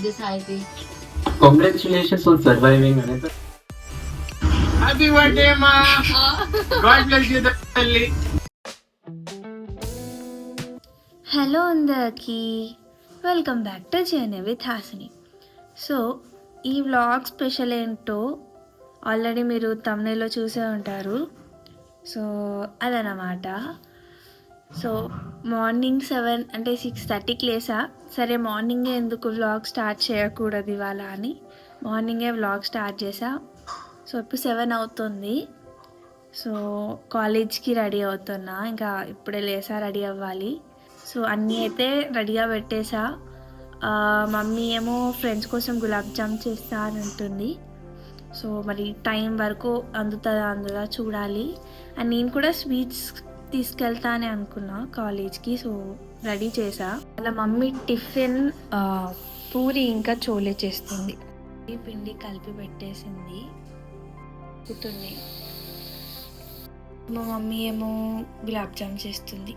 birthday, Saiti. Congratulations on surviving another. Happy birthday మా God bless you తల్లి hello అందరికీ welcome back to journey with Hasini so ఈ vlog special ఏంటో already మీరు తమిళలో చూసే ఉంటారు. సో అదనమాట సో మార్నింగ్ సెవెన్ అంటే సిక్స్ థర్టీకి లేసా. సరే మార్నింగే ఎందుకు వ్లాగ్ స్టార్ట్ చేయకూడదు ఇవాళ అని మార్నింగే వ్లాగ్ స్టార్ట్ చేసా. సో ఇప్పుడు సెవెన్ అవుతుంది. సో కాలేజ్కి రెడీ అవుతున్నా. ఇంకా ఇప్పుడే లేసా రెడీ అవ్వాలి. సో అన్నీ అయితే రెడీగా పెట్టేసా. మమ్మీ ఏమో ఫ్రెండ్స్ కోసం గులాబ్ జామ్ చేస్తా అని అంటుంది. సో మరి టైం వరకు అందుతుందా అందుదా చూడాలి. అండ్ నేను కూడా స్వీట్స్ తీసుకెళ్తా అని అనుకున్నా కాలేజ్కి సో రెడీ చేసా వాళ్ళ మమ్మీ టిఫిన్ పూరి ఇంకా చోలే చేస్తుంది. పిండి కలిపి పెట్టేసింది. కూతున్నాయి మా మమ్మీ ఏమో గులాబ్ జామ్ చేస్తుంది.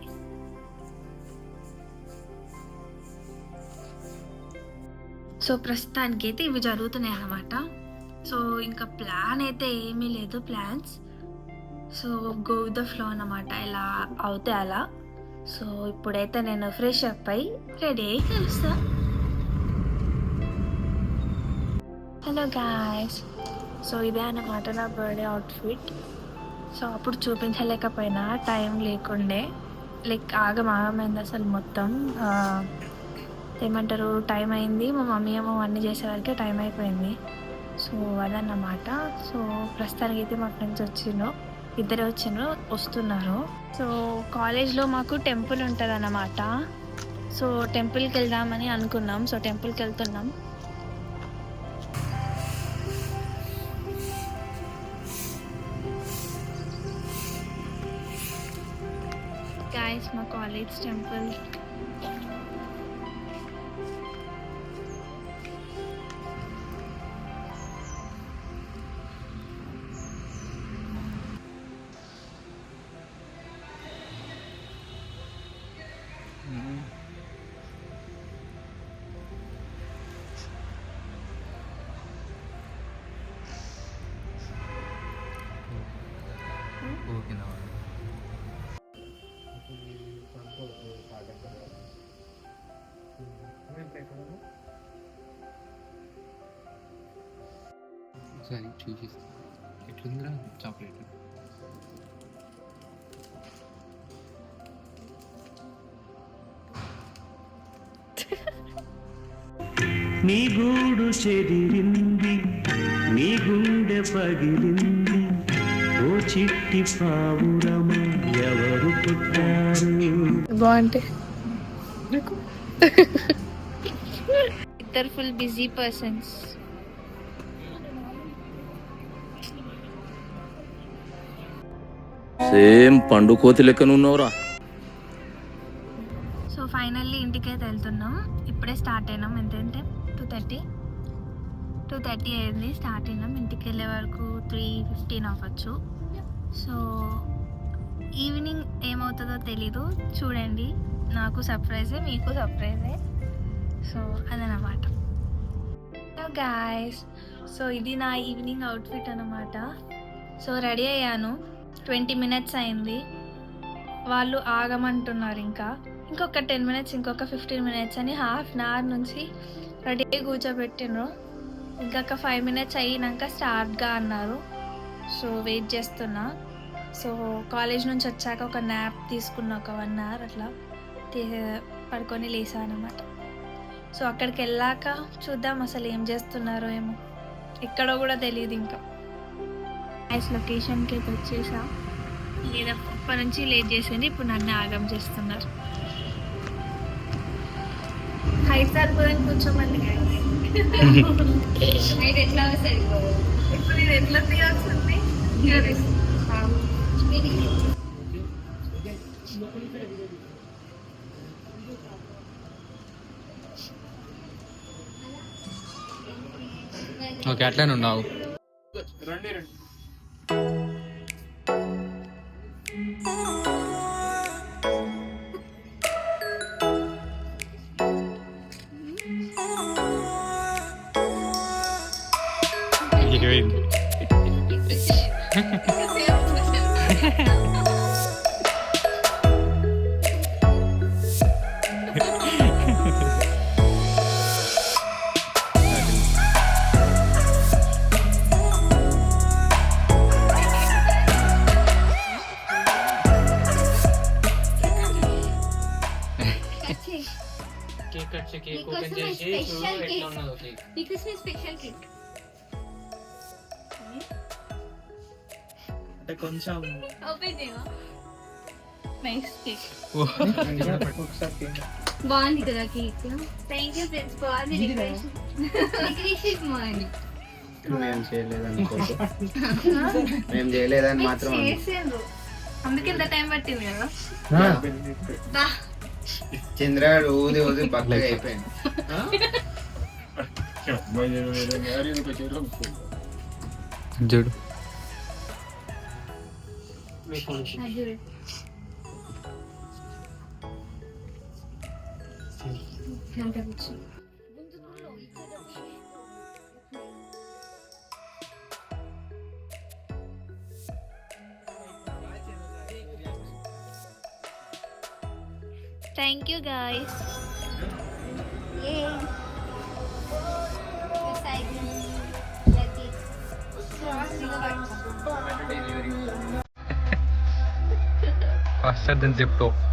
సో ప్రస్తుతానికి అయితే ఇవి జరుగుతున్నాయి అన్నమాట సో ఇంకా ప్లాన్ అయితే ఏమీ లేదు plans. So go with the flow అన్నమాట ఇలా అవుతే అలా. సో ఇప్పుడైతే నేను ఫ్రెష్ అప్ అయి రెడీ అయి కలుస్తా హలో గాయస్ సో ఇదే అన్నమాట నా బర్త్డే అవుట్ఫిట్ సో అప్పుడు చూపించలేకపోయినా టైం లేకుండే. లైక్ ఆగం ఆగమైంది అసలు మొత్తం. ఏమంటారు టైం అయింది. మా మమ్మీ ఏమో అన్నీ చేసేవరకే టైం అయిపోయింది. సో అదన్నమాట. సో ప్రస్తుతానికి అయితే మా ఫ్రెండ్స్ వచ్చిండ్రు ఇద్దరు వచ్చిండ్రు వస్తున్నారు. సో కాలేజ్లో మాకు టెంపుల్ ఉంటుంది అన్నమాట సో టెంపుల్కి వెళ్దామని అనుకున్నాం. సో టెంపుల్కి వెళ్తున్నాం. గాయస్ మా కాలేజ్ టెంపుల్ సరే చూసి ఎట్లుందిరా? చాక్లెట్. నీ గూడు చెదిరింది నీ గుండె పగిలింది. ఓ చిట్టి పావురమ ఎవరు పుట్టారు? బాగుంటాయి ఇద్దరు ఫుల్ బిజీ పర్సన్స్. సేమ్ పండు కోతి లెక్కనున్నావురా సో ఫైనల్లీ ఇంటికైతే వెళ్తున్నాం. ఇప్పుడే స్టార్ట్ అయినాం. ఎంతంటే టూ? థర్టీ టూ థర్టీ అయింది. స్టార్ట్ అయినాం. ఇంటికి వెళ్ళే వరకు త్రీ ఫిఫ్టీన్ అవ్వచ్చు. సో ఈవినింగ్ ఏమవుతుందో తెలీదు. చూడండి. నాకు సర్ప్రైజే మీకు సర్ప్రైజే సో అదనమాట. గాయస్ సో ఇది నా ఈవినింగ్ అవుట్ఫిట్ అనమాట సో రెడీ అయ్యాను. ట్వంటీ మినిట్స్ అయింది. వాళ్ళు ఆగమంటున్నారు ఇంకా. ఇంకొక టెన్ మినిట్స్ ఇంకొక ఫిఫ్టీన్ మినిట్స్ అని హాఫ్ అన్ అవర్ నుంచి రెడీ కూర్చోబెట్టిండ్రు. ఇంకొక ఫైవ్ మినిట్స్ అయినాక స్టార్ట్గా అన్నారు. సో వెయిట్ చేస్తున్నా. సో కాలేజ్ నుంచి వచ్చాక ఒక న్యాప్ తీసుకున్న ఒక వన్ అవర్ అట్లా. తీ- పడుకొని లేసాను అనమాట సో అక్కడికి వెళ్ళాక చూద్దాం అసలు ఏం చేస్తున్నారో ఏమో. ఎక్కడో కూడా తెలియదు ఇంకా. నైస్ లొకేషన్కి అయితే వచ్చేసా. లేదా అప్పటి నుంచి లేట్ చేసింది ఇప్పుడు నన్ను ఆగం చేస్తున్నారు. హైదరాబాద్ పోయి కూర్చోమని నైట్ ఎట్లా ఇప్పుడు ఇది ఎట్లా తీయాల్సింది? ఓకే అట్లానే ఉన్నావు. రండి రండి. Thank you, కొంచెం ఓపెన్ చేయవా నైస్ కేక్ ఒకసారి బాగుంది కదా కేక్ థ్యాంక్ యూ ఫ్రెండ్స్ బాగుంది డెకరేషన్ డెకరేషన్ బాగుంది మేము చేయలేదని మేము చేయలేదని మాత్రం చేసిండ్రు అందుకే ఇంత టైం పట్టింది కదా దా. చంద్రాడు ఊది ఊది పక్కగా అయిపోయింది చూడు అది చూడు. దాంట్లో కూర్చో. Thank you guys Yay. Recycling. Let it. faster zip Zipto.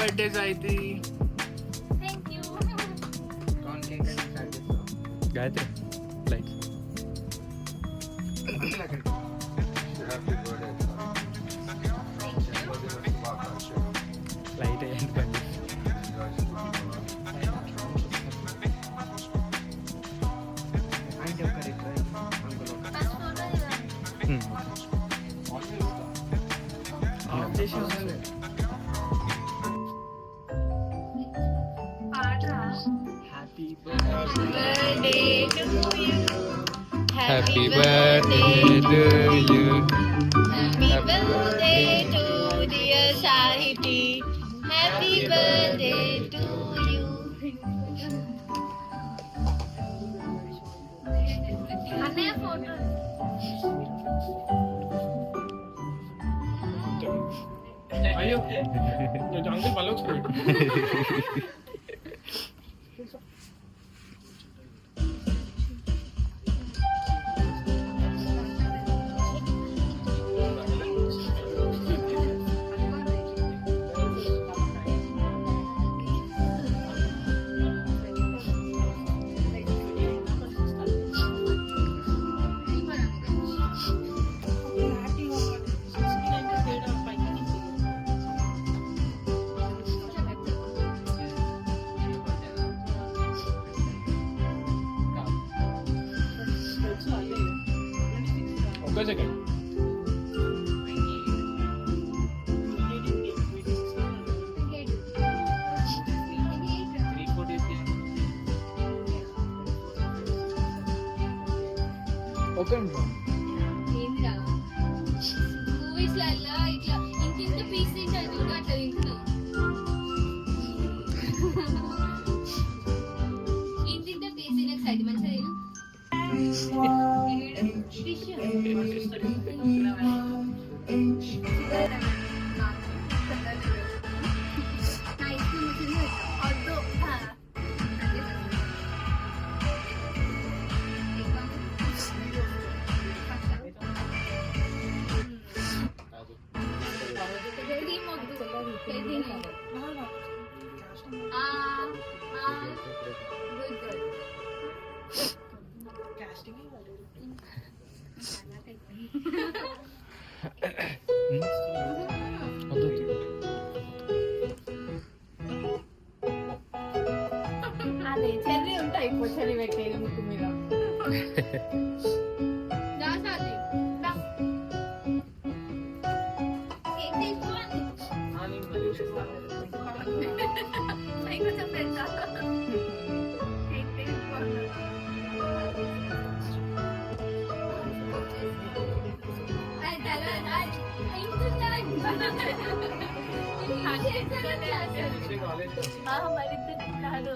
Happy birthday Saiti thank Happy birthday to you Happy birthday to dear Sahiti. Happy birthday to you. అన్నయ్య ఫోటో అయ్యో అంకుల్ మళ్ళీ ఓకే ఇంత పీస్ తినక side మంచిగా Uh, కాదు.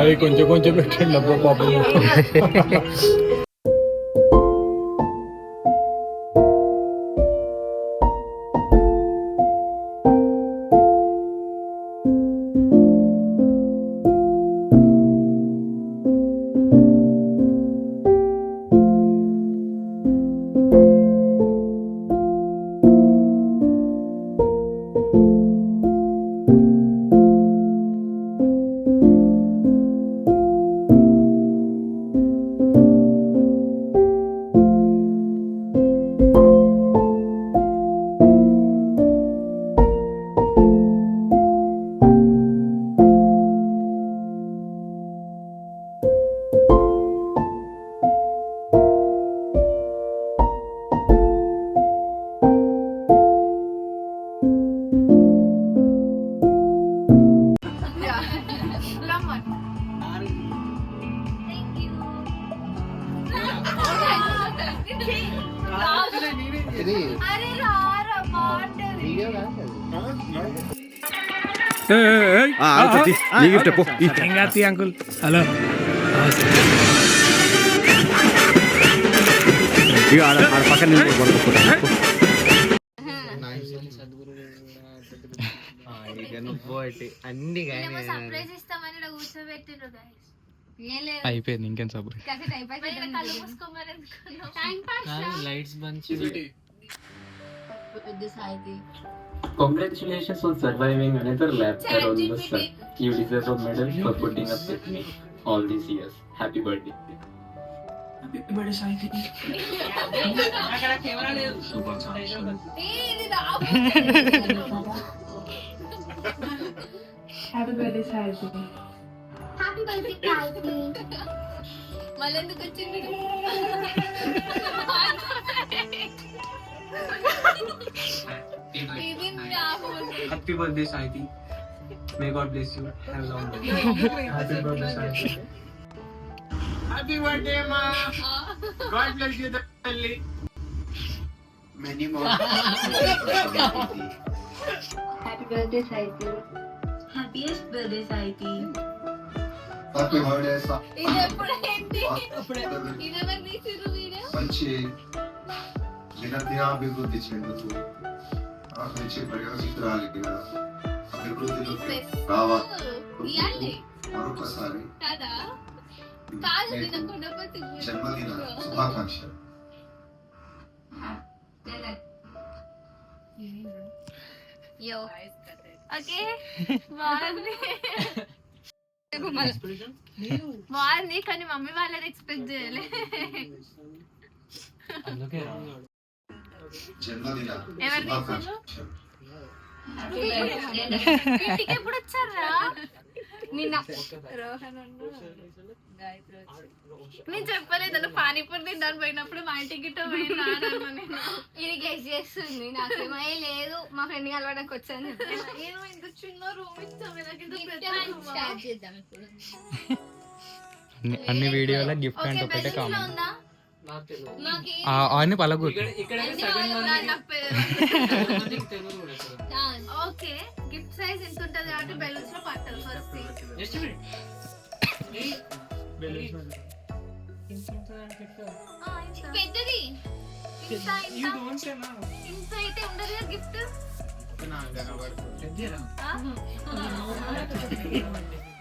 అది కొంచెం కొంచెం పెట్టండి అబ్బా పాపం అన్ని కానీ సర్ప్రైజ్ ఇస్తామని ఇలా కూర్చోబెట్టిండ్రు guys. ఏం లేదు అయిపోయింది ఇంకేం సబ్బు కాస్త టైం పాస్ మరి ఇలా కళ్ళు మూసుకోమని అనుకున్నాం. టైం పాస్ లైట్స్ మంచి పెద్ద సాయిది Congratulations on surviving another lap year on the ChatGPT. sun. You deserve a medal for putting up with me all these years. Happy birthday. ఏ, ఇది రావు. హ్యాపీ బర్త్డే కాల్కి మళ్ళీ ఎందుకు వచ్చింది ఇది నా phone happy birthday Saiti may God bless you have long happy birthday Saiti happy birthday మా God bless you తల్లి many more happy birthday Saiti Happiest birthday, Saiti. Happy birthday ఇది ఎప్పుడు ఏంటి ఇది ఎవరు తీసిర్రు వీడియో మంచి దినదినాభివృద్ధి చెందుతూ ఆ మంచి ప్రయోజకురాలిగా అభివృద్ధిలోకి రావాలి మరొకసారి జన్మదిన శుభాకాంక్షలు యో ఓకే బాగుంది బాగుంది కానీ మమ్మీ వాళ్ళని ఎక్స్పెక్ట్ చేయలే. జన్మదిన ఎప్పుడు వచ్చారా? నిన్న. నేను చెప్పలేదు పానీపూరి తింటాను పోయినప్పుడు మా ఇంటికి ఇది గెస్ చేస్తుంది నాకేమో "ఏ, లేదు మా ఫ్రెండ్ కలవడానికి వచ్చాను. ఏమో ఇంత చిన్న రూమ్ ఇచ్చాము నాకు ఇంత పెద్ద room ఆ?" అన్ని వీడియోలో గిఫ్ట్ ఓకే అంటే ఒకటే కామన్. అవన్నీ పలగొట్టు? ఓకే గిఫ్ట్ సైజ్ ఎంత ఉంటది కాబట్టి బెలూన్స్లో పట్టదు ఫస్ట్. పెద్దది. ఇంత ఇంత. ఇంత అయితే ఉండదు గిఫ్ట్?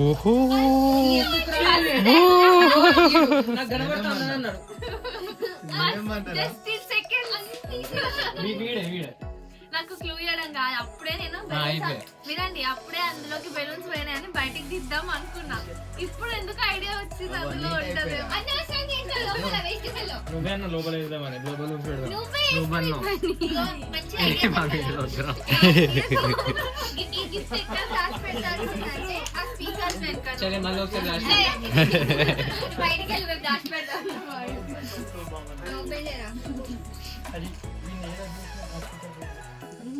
ఓహో నాకు నాకు క్లూ ఇవ్వడం కాదు అప్పుడే నేను వినండి అప్పుడే అందులోకి బెలూన్స్ పోయినాయని బయటికి దిద్దాం అనుకున్నా ఇప్పుడు ఎందుకు ఐడియా వచ్చింది అందులో ఉంటది. నువ్వే అన్న లోపల వేద్దామని లోపల నుంచి పెడదాం నువ్వే నువ్వన్నావు. ఇగో, మంచి idea మా చెప్పాను. వీడియోలో వద్దురా. ఈ ఈ గిఫ్ట్ ఎక్కడ దాచి పెట్టాల్సిందంటే ఆ స్పీకర్స్ వెనకాల సరే మళ్ళీ ఒకసారి లాస్ట్ బయటికి వెళ్ళి మేము దాచి పెడతాం ఓపెన్ చేయరా sorry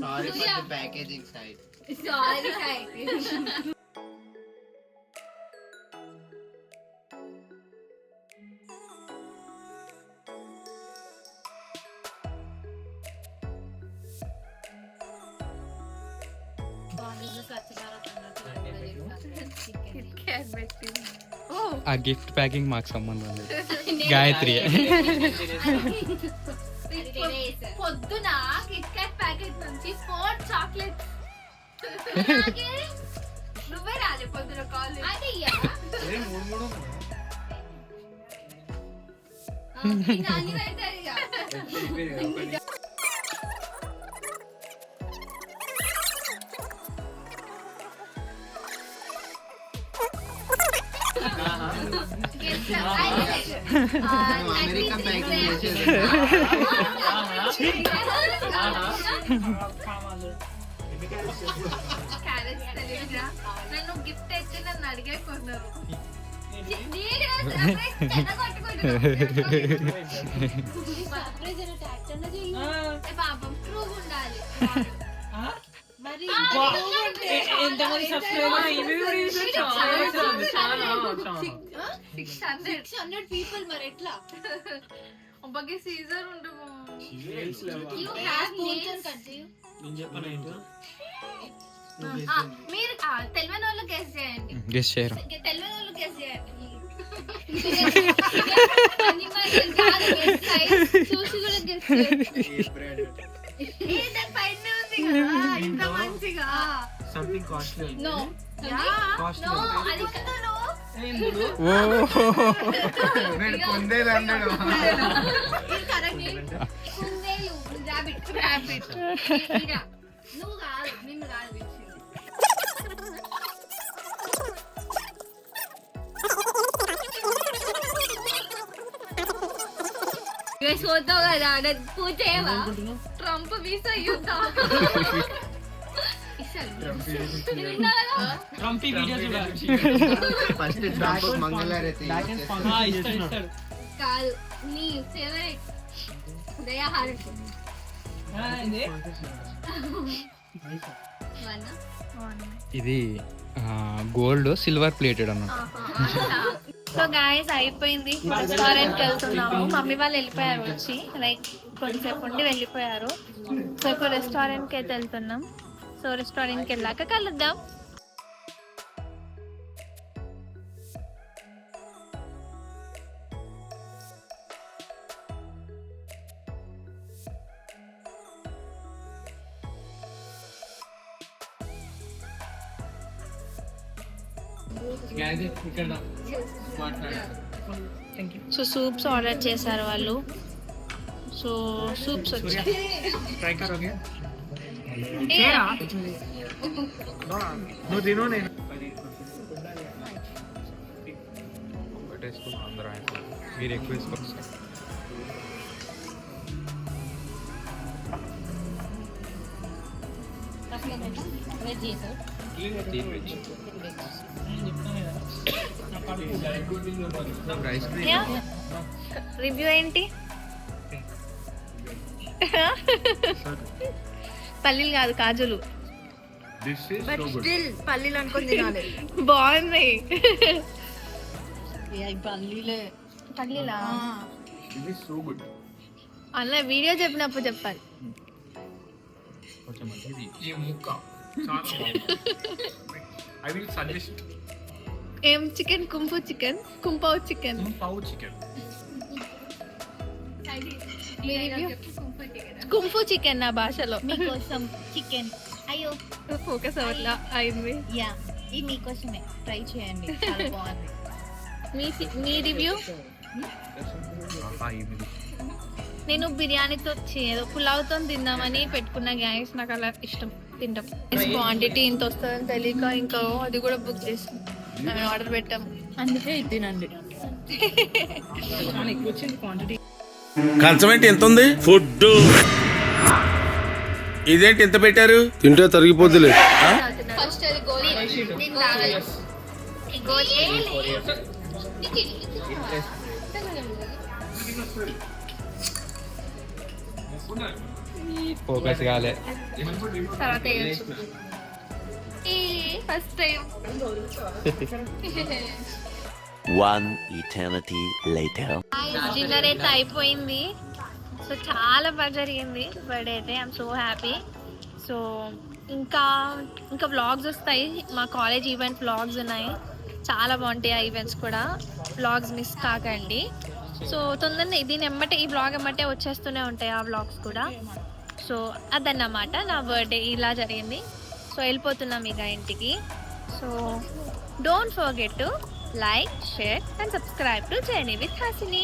for the packaging side sorry Sai ఆ గిఫ్ట్ ప్యాకింగ్ మాకు సంబంధం లేదు గాయత్రి పొద్దున కిట్ క్యాట్ ప్యాకెట్ నుంచి ఫోర్ చాక్లెట్ నువ్వే రాలే పొద్దున కాల్ మూడు అమెరికా ప్యాకింగ్ నన్ను గిఫ్ట్ అయితే నన్ను అడిగే కొన్నారు పాపం ట్రూ ఉండాలి ఎంతమంది సబ్స్క్రైబర్ ఇవి six hundred six hundred people మరి ఎట్లా ఒబ్బకి సీజర్ ఉండము You have nails. నేను చెప్పను ఏంటో ఆ, మీరు ఆ, తెలియని వాళ్ళు గెస్ చేయండి గెస్ట్ చేయరు తెలియని వాళ్ళు గెస్ చేయండి Animal కాదు, guess size. చూసి కూడా గెస్ చేయండి ఏ, దాని పైనే ఉంది కదా ఇంత మంచిగా something costly no Costly. No అది కదా ఓ నేను పొందేది అన్నాడు ఇది కరెక్ట్ కుందేలు రాబిట్ రాబిట్ నువ్వు కాదు నిన్ను కాదు పిలిచింది చూద్దావు కదా పూజ చేయవా ట్రంప్ వీసా యుద్ధం ట్రంపీ వీడియో చూడాలి. ఫస్ట్ ట్రంప్ మంగళారతి ఇస్తాడు ఇస్తాడు. కాదు నీ ఫేవరెట్ దయాహారతి వన్. ఇది గోల్డ్ సిల్వర్ ప్లేటెడ్ అన్నమాట. సో గాయస్ అయిపోయింది. రెస్టారెంట్కి వెళ్తున్నాము. మమ్మీ వాళ్ళు వెళ్ళిపోయారు వచ్చి. లైక్ కొద్దిసేపు ఉండి వెళ్ళిపోయారు. సో ఇప్పుడు రెస్టారెంట్కి అయితే వెళ్తున్నాం. సో రెస్టారెంట్కి వెళ్ళాక కలుద్దాం. సో సూప్స్ ఆర్డర్ చేశారు వాళ్ళు. సో సూప్స్ వచ్చాయి. నువ్వు తిను నేను. అందరూ మీరు ఎక్కువ వేసుకోవచ్చు ఐస్ క్రీమ్ రివ్యూ ఏంటి పల్లీలు కాదు కాజులు. పల్లీలు అనుకుని తినాలి. బాగుంది. పల్లీలే. పల్లీలా? ఇది సో గుడ్ అలా వీడియో చెప్పినప్పుడు చెప్పాలి. ఏం chicken? కుంపు chicken? Kung pao chicken. Pao chicken. Kung fu chicken నా భాషలో మీకోసం చికెన్ అయ్యో ఫోకస్ అవ్వట్లా అయింది యా ఇది మీకోసమే ట్రై చేయండి చాలా బాగుంది మీ మీ రివ్యూ నేను బిర్యానీతో ఏదో పులావ్తో తిందామని పెట్టుకున్న గ్యాస్ నాకు అలా ఇష్టం తింటాం క్వాంటిటీ ఇంత వస్తుందని తెలియక ఇంకా అది కూడా బుక్ చేసాం ఆర్డర్ పెట్టాం అందుకే ఇది తినండి ఎక్కువ వచ్చింది క్వాంటిటీ కంచం ఏంటి ఎంత ఉంది ఫుడ్ ఇదేంటి ఎంత పెట్టారు? తింటే తరిగిపోద్దులే. ఫస్ట్ అది గోలీ నేను తాగాలి. ఈ గోలీ ఫోకస్ కాలే. తర్వాత first time One eternity later. Dinner అయితే అయిపోయింది. సో చాలా బాగా జరిగింది బర్త్డే అయితే. ఐఎమ్ సో హ్యాపీ సో ఇంకా ఇంకా వ్లాగ్స్ వస్తాయి. మా కాలేజ్ ఈవెంట్ వ్లాగ్స్ ఉన్నాయి. చాలా బాగుంటాయి ఆ ఈవెంట్స్ కూడా. వ్లాగ్స్ మిస్ కాకండి. సో తొందరగా దీని ఎమ్మటే ఈ బ్లాగ్ ఎమ్మటే వచ్చేస్తూనే ఉంటాయి ఆ వ్లాగ్స్ కూడా. సో అదన్నమాట నా బర్త్డే ఇలా జరిగింది. సో వెళ్ళిపోతున్నాం ఇక ఇంటికి. So don't forget to like share and subscribe to journey with Hasini